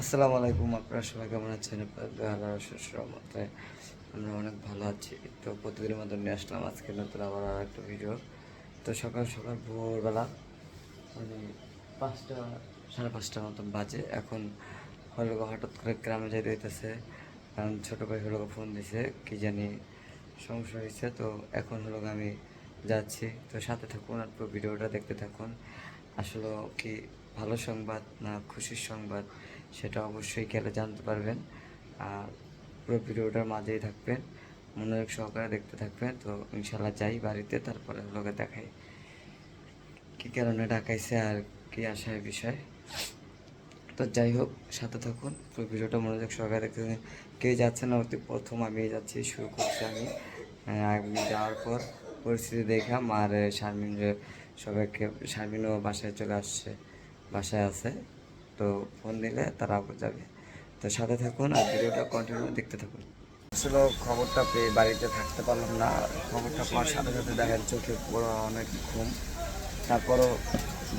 আসসালামু আলাইকুম, আপনারা সবাই কেমন আছেন? আল্লাহ আমরা অনেক ভালো আছি। তো প্রতিদিনের মতো নিয়ে আসলাম আজকে নতুন আবার আর একটা ভিডিও তো সকাল সকাল ভোরবেলা মানে পাঁচটা, সাড়ে পাঁচটার মতন বাজে। এখন হলো হঠাৎ করে গ্রামে যাইতে হইতেছে। কারণ ছোটো ভাই হলো ফোন দিছে, কি জানি সমস্যা হয়েছে তো এখন হলো আমি যাচ্ছি। তো সাথে থাকুন আর ভিডিওটা দেখতে থাকুন। আসলে কি ভালো সংবাদ না খুশির সংবাদ? সেটা অবশ্যই খেলে জানতে পারবেন। আর পুরো ভিডিওটার মাঝেই থাকবেন, মনোযোগ সহকারে দেখতে থাকবেন। তো ইনশাল্লাহ যাই বাড়িতে, তারপরে লোকে দেখাই কী কারণে ডাকাইছে আর কি আসার বিষয়। তো যাই হোক, সাথে থাকুন, পুরো ভিডিওটা মনোযোগ সহকারে দেখতে। কেউ যাচ্ছে না, অতি প্রথম আমি যাচ্ছি, শুরু করছি আমি। আমি যাওয়ার পর পরিস্থিতি দেখলাম আর শারমিন, সবাইকে, শারমিনও বাসায় চলে আসছে, বাসায় আছে। তো ফোন দিলে তারা আবার যাবে। তো সাথে থাকুন আর ভিডিওটা কন্টিনিউ দেখতে থাকুন। আসলে খবরটা পেয়ে বাড়িতে থাকতে পারলাম না। খবরটা পাওয়ার সাথে সাথে দেখেন চোখে পড়া অনেক ঘুম। তারপরও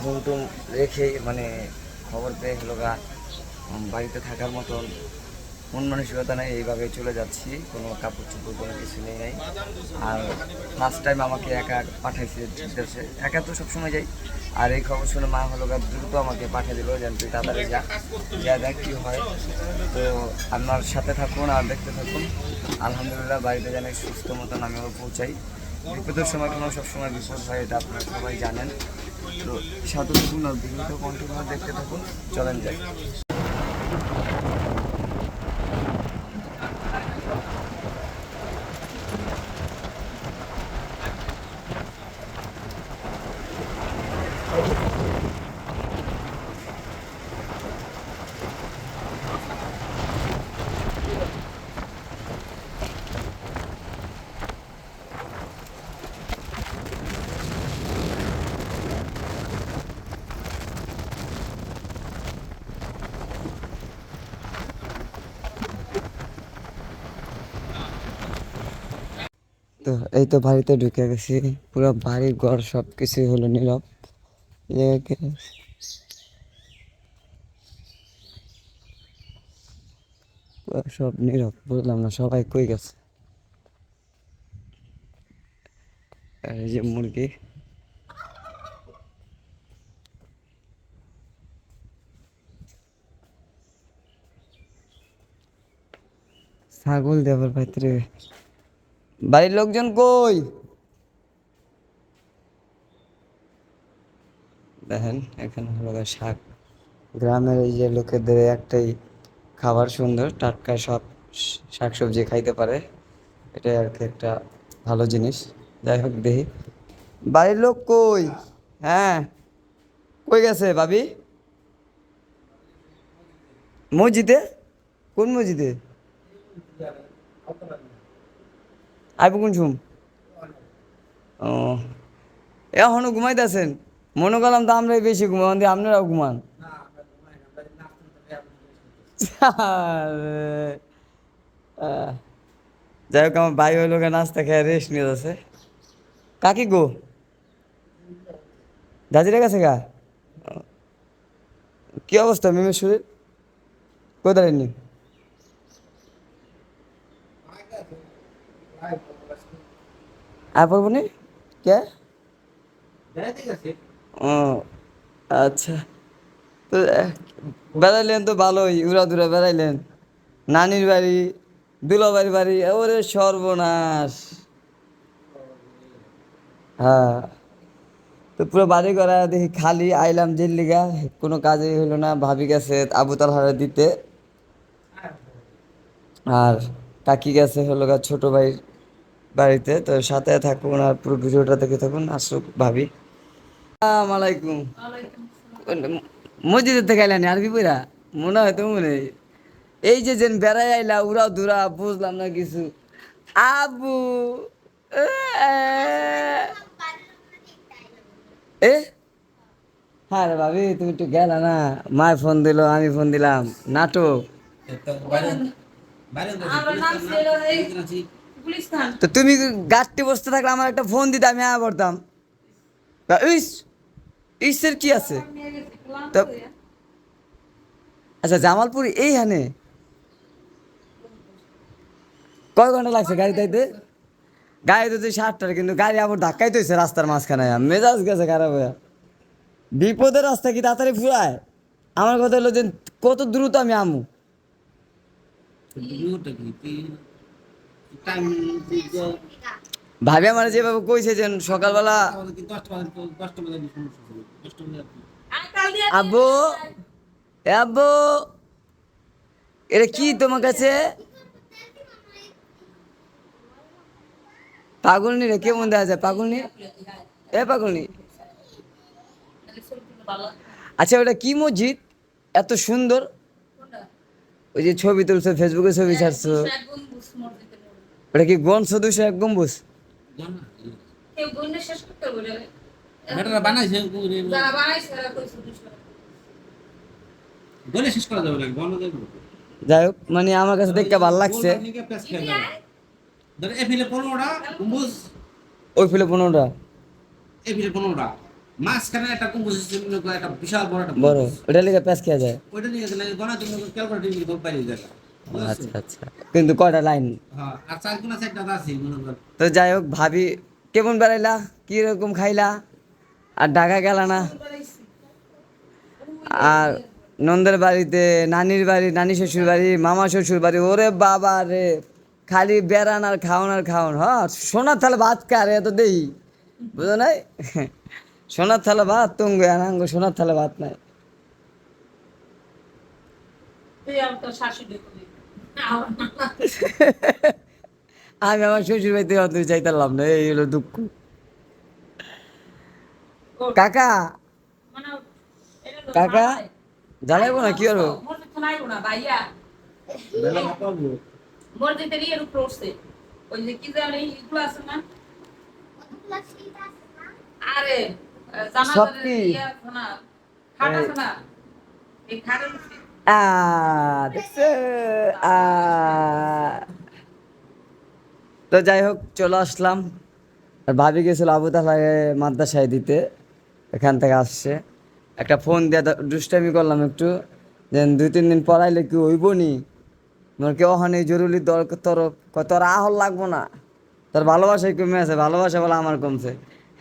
ঘুম টুম রেখে মানে খবর পেয়ে হলো গা। বাড়িতে থাকার মতন মন মানসিকতা নেই, এইভাবে চলে যাচ্ছি। কোনো কাপড় চোপড় কোনো কিছু নেই, নাই। আর ফার্স্ট টাইম আমাকে একা পাঠাইছে একা তো সবসময় যাই। আর এই খবর শুনে মা হলো দ্রুত আমাকে পাঠিয়ে দিল, যেন তুই তাড়াতাড়ি যা। যা দেখ কী হয়। তো আমার সাথে থাকুন আর দেখতে থাকুন। আলহামদুলিল্লাহ, বাড়িতে যেন সুস্থ মতন আমি পৌঁছাই। বিপদের সময় কোনো সবসময় বিপদ হয়, এটা আপনারা সবাই জানেন। তো সাথে থাকুন আর ভিডিওটা কন্টিনিউ দেখতে থাকুন। চলেন যাই। তো এই তো বাড়িতে ঢুকে গেছি। পুরো বাড়ি, ঘর সব কিছুই হলো নীরব। সব নীরব, বুঝলাম না সবাই কই গেছে? এই যে মুরগি। ছাগল দেবার ভিতরে বাড়ির লোকজন কই? দেখেন, এখানে হলো শাক। গ্রামের এই যে লোকেদের একটাই খাবার সুন্দর, টাটকা সব শাক সবজি খাইতে পারে। এটাই আর কি একটা ভালো জিনিস। যাই হোক, দেখি। বাড়ির লোক কই? হ্যাঁ কই গেছে ভাবি? মসজিদে? কোন মসজিদে? আইব কোন ও এখনও ঘুমাইতেছেন? মনে করলাম তো আমরাই বেশি ঘুমান দিয়ে আপনারাও ঘুমান। যাই হোক, আমার ভাই ওই লোকের নাস্তা খেয়ে রেস্ট নিয়ে যাচ্ছে। কাকি গো? দাদিরা গেছে গা। কি অবস্থা, মেমের শরীর? কোথায় নি? নি কে? ও আচ্ছা। তো বেড়াইলেন তো ভালোই উড়া দুরা বেড়াইলেন। নানির বাড়ি দুলাবাড়ির বাড়ি ওরে সর্বনাশ। হ্যাঁ। তো পুরো বাড়ি করা দেখি খালি আইলাম দিল্লিগা কোনো কাজেই হলো না ভাবি গেছে আবু তালহারা দিতে। আর কাকি গেছে হলো গা ছোট ভাই বাড়িতে। তো সাথে থাকুন আর পুরো ভিডিওটা দেখে থাকুন। আসুক ভাবি। আসসালামু আলাইকুম। মসজিদের থেকে আইলানি আরবি বইরা মনে হয় তো মনে হয়। এই যে যেন বেড়াই আইলা উড়া দুরা বুঝলাম না কিছু। আবু এ হ্যাঁ রে ভাবি তুমি একটু গেলা না? মায় ফোন দিল আমি ফোন দিলাম। নাটক। তো তুমি গাছটি বসতে থাকলে আমার একটা ফোন দিতে আমি হ্যাঁ করতাম ইস ইসের কি আছে? তো- আচ্ছা জামালপুর এইখানে? কয় ঘণ্টা লাগছে গাড়ি তাইতে গাড়ি তো সাতটার কিন্তু গাড়ি আবার ধাক্কাই তৈছে রাস্তার মাঝখানে। মেজাজ গেছে খারাপ হয়ে। বিপদের রাস্তা কি তাড়াতাড়ি ফুরায়? আমার কথা হলো যে কত দ্রুত আমি আমু। ভিডিওটা কি? তুই টাইম তুই তো ভাবি আমার যেভাবে কইছে যে সকালবেলা আব্বু, এ আব্বু এটা কি তোমার কাছে? পাগলনি রে কেমন দেখা যায় পাগলনি এ পাগলনি আচ্ছা ওটা কি মসজিদ? এত সুন্দর। ওই যে ছবি তুলছো ফেসবুকে ছবি ছাড়ছো। ওটা কি গঞ্জ দুশো এক গম্বুজ? যাই হোক মানে আমার কাছে দেখতে ভালো লাগছে। পনেরোটা ওই ফুলে পনেরোটা? এফিলে পনেরোটা। মাঝখানে একটা কুম্বুজ একটা বিশাল বড় একটা বড়। ওটা লিখে প্যাঁচ খেয়া যায়। ওইটা নিয়ে গেলে গণা তুমি দেখা আচ্ছা আচ্ছা। কিন্তু কয়টা লাইন? হ্যাঁ তো যাই হোক ভাবি কেমন বেড়াইলা? কীরকম খাইলা? আর ঢাকা গেলা না? আর নন্দের বাড়িতে নানির বাড়ি নানি শ্বশুর বাড়ি মামা শ্বশুর বাড়ি ওরে বাবা রে খালি বেড়ান আর খাওন আর খাওন। হ সোনার থালে ভাত কারে এত দেই? বুঝো নাই? সোনার থালে ভাত তুঙ্গ আনাঙ্গ সোনার থালে ভাত নাই। শাশুড়ি। আমি আমার শ্বশুর বাড়িতে অত চাইতাম না এই হলো দুঃখ। কাকা! মানে কাকা। জ্বালাইবো না কি জানি দেখছে? আ তো যাই হোক, চলে আসলাম। আর ভাবি গেছিল আবু তালাকে মাদ্রাসায় দিতে, এখান থেকে আসছে। একটা ফোন দিয়ে দুষ্টামি করলাম একটু, যে দুই তিন দিন পড়াইলে কি হইব নি? মোর কেউ ওখানে জরুরি দরকার তোর তোর আহল লাগবো না। তোর ভালোবাসাই কমে আছে, ভালোবাসা বলে আমার কমছে।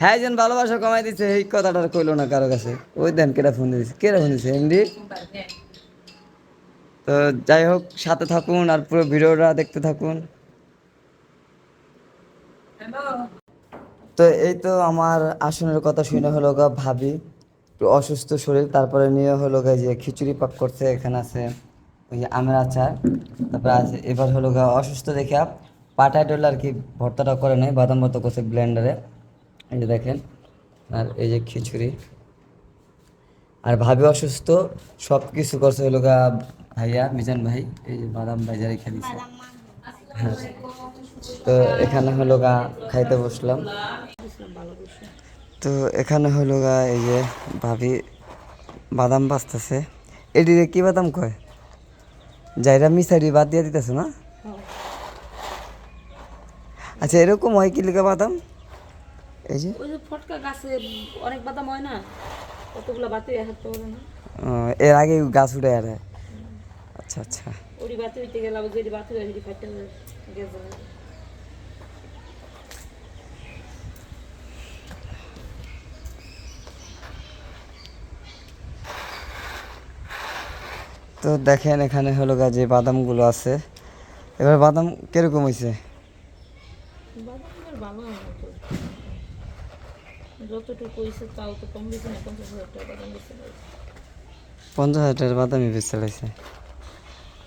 হ্যাঁ যেন ভালোবাসা কমাই দিচ্ছে, এই কথাটা কইলো না কারও কাছে। ওই দেন কেটা ফোন দিয়েছে কেটা ফোন দিয়েছে এমডি। তো যাই হোক সাথে থাকুন আর পুরো ভিডিওটা দেখতে থাকুন। তো এই তো আমার আসনের কথা শুনে হলো গা ভাবি একটু অসুস্থ শরীর তারপরে নিয়ে হলো গা যে খিচুড়ি পাক করছে এখানে আছে ওই যে আমের আচার তারপরে আছে এবার হলো গা অসুস্থ দেখে পাটায় ডলে আর কি ভর্তাটা করে নেই বাদাম ভর্তা করছে ব্লেন্ডারে এই যে দেখেন আর এই যে খিচুড়ি। আর ভাবি অসুস্থ সব কিছু করছে হলো গা ভাইয়া মিজান ভাই এই যে বাদাম বাজারে দিছে হ্যাঁ। তো এখানে হলো গা খাইতে বসলাম। তো এখানে হলো গা এই যে ভাবি বাদাম বাঁচতেছে। এটিরে কি বাদাম কয়? যাইরা মিসারি বাদ দিয়ে দিতেছে না? আচ্ছা এরকম হয় কি লিখা বাদাম? এই যে। ওই যে ফটকা গাছে অনেক বাদাম হয় না? কতগুলো বাতি হাঁটতে পারে না এর আগে গাছ উঠে আর আচ্ছা আচ্ছা। ওরি বাতি হইতে গেলে আবার যেটি বাতি সেটি ফাইটে তো দেখেন এখানে হলো গা যে বাদামগুলো আছে। এবার বাদাম কীরকম হয়েছে ভালো হয়। যতটুকু হয়েছে তাও তো কম বেশি না পঞ্চাশ হাজার টাকা বাদাম বেশি পঞ্চাশ হাজার টাকার বেচতে লাগছে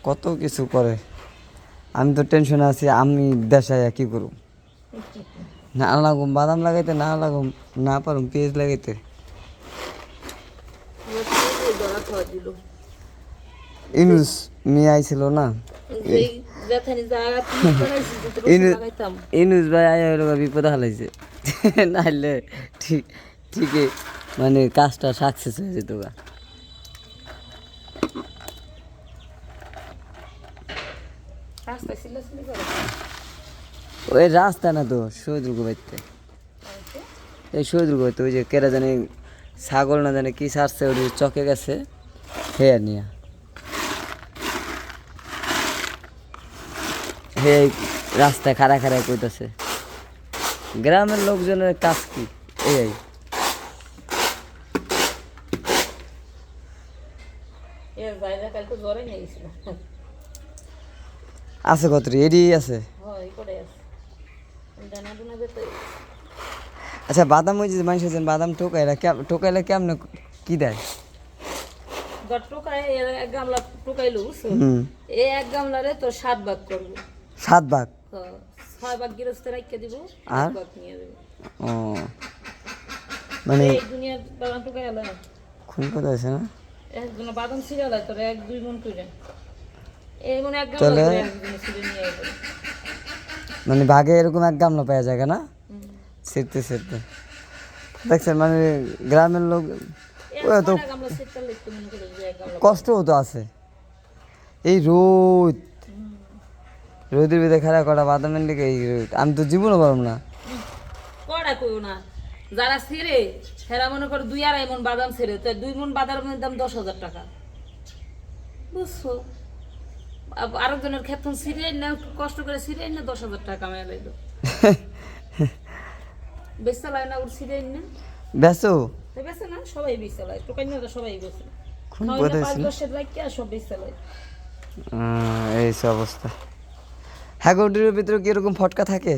কত কিছু করে। আমি তো টেনশনে আছি আমি দেশায় কি করব না লাগুম বাদাম লাগাইতে না লাগুম না পারুম পেঁয়াজ লাগাইতে। ইনুস মেয়ে আইছিল না? ইনুস ভাই আয় বিপদ হালাইছে নাহলে ঠিক ঠিকই মানে কাজটা সাকসেস হয়ে যেত ওই রাস্তা না তো শহীদুর্গ বাড়িতে এই শহীদুর্গ বাড়িতে ওই যে কেরা জানি ছাগল না জানে কি সারছে ওই চকে গেছে খেয়ে নিয়ে হে রাস্তায় খাড়া খাড়া কইতাছে। গ্রামের লোকজনের কাজ কি? এই আছে কত এডি আছে? আচ্ছা বাদাম ওই যে মানুষ আছেন বাদাম টোকাইলা টোকাইলে কেমনে কি দেয়? এর এক গামলা টোকাইলো এই এক গামলারে তোর সাত ভাগ করব। সাত ভাগ। তো ছয় ভাগ গৃহস্থ রাখতে দিব আর? নিয়ে দেবো। ও মানে দুনিয়ার খুন কথা আছে না? একজন বাদাম সিরিয়াল তোর এক দুই মন করে এই মনে এক গামলা। মানে ভাগে এরকম এক গামলা পাওয়া যায় না? ছিটতে ছিটতে দেখছেন মানে গ্রামের লোক তো গামলা কষ্টও তো আছে। এই রোদ রোদের ভিতরে খারাপ করা বাদামের দিকে আমি তো জীবনও পারব না। কড়া কইও না। যারা ছেড়ে হেরা মনে করো দুই আড়াই মন বাদাম ছেড়ে তো দুই মন বাদামের দাম দশ হাজার টাকা। বুঝছ? আরেকজনের ক্ষেত্রে সিরিয়াল না কষ্ট করে সিরিয়াল না দশ হাজার টাকা মেয়ে লাইলো। বেচতে লাগে না ওর সিরিয়াল না তো বেচে না সবাই বেচতে লাগে টোকাই না সবাই বেচে পাঁচ লাগে সব বেচতে লাগে এই সব অবস্থা। হ্যাঁ গরুটির ভিতরে কি এরকম ফটকা থাকে?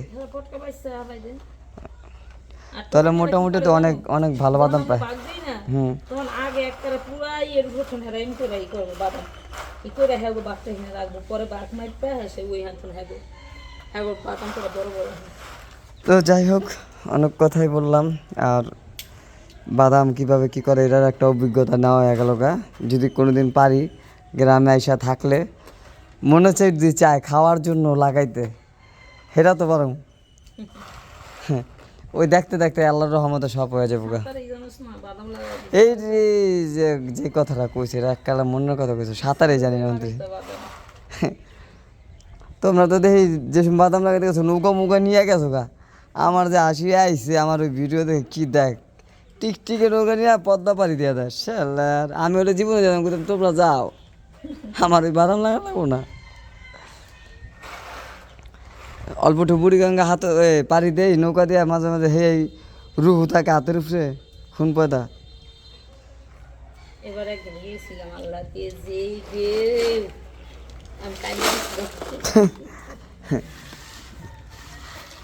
হ্যাঁ তাহলে মোটামুটি তো অনেক অনেক ভালো বাদাম পায়। হুম। তখন আগে একবারে পুরাই এর রকম হেরাইন করে ই করব বাদাম। ই করে হ্যাঁ গো বাঘটা এখানে রাখব। পরে বাঘ মাইপে হ্যাঁ সে ওই হাত হ্যাঁ গো। হ্যাঁ বাদাম করে বড় বড় তো যাই হোক অনেক কথাই বললাম। আর বাদাম কীভাবে কি করে এটার একটা অভিজ্ঞতা নেওয়া হয়ে গেল যদি কোনোদিন পারি গ্রামে আইসা থাকলে মনে চাই যদি চায় খাওয়ার জন্য লাগাইতে। হেরা তো বরং। ওই দেখতে দেখতে আল্লাহর রহমতে সব হয়ে যাব এই যে যে কথাটা কইছে এককালে মনের কথা কইছে সাঁতারে জানি না বাদাম। তোমরা তো দেখি যে সময় বাদাম লাগাইতে গেছো নৌকা মুকা নিয়ে গেছো গা। আমার যে আসি আইছে আমার ওই ভিডিও দেখে কি দেখ। টিকটিকে নৌকা নিয়ে পদ্মা পাড়ি দিয়ে দেয়। আমি ওটা জীবনে কিন্তু তোমরা যাও। আমার ওই বাদাম লাগা লাগবো না। অল্প একটু বুড়ি গঙ্গা হাতে এ, পাড়ি দেই নৌকা দিয়ে মাঝে মাঝে হে রুহু থাকে হাতের উপরে খুন পয়দা। এবার একদিন গিয়েছিলাম আল্লাহ কে যে গে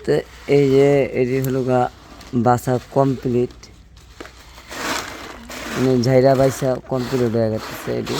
তো এই যে এটি হলো গা বাসা কমপ্লিট মানে ঝাইরা বাইসা কমপ্লিট হয়ে গেছে এটি।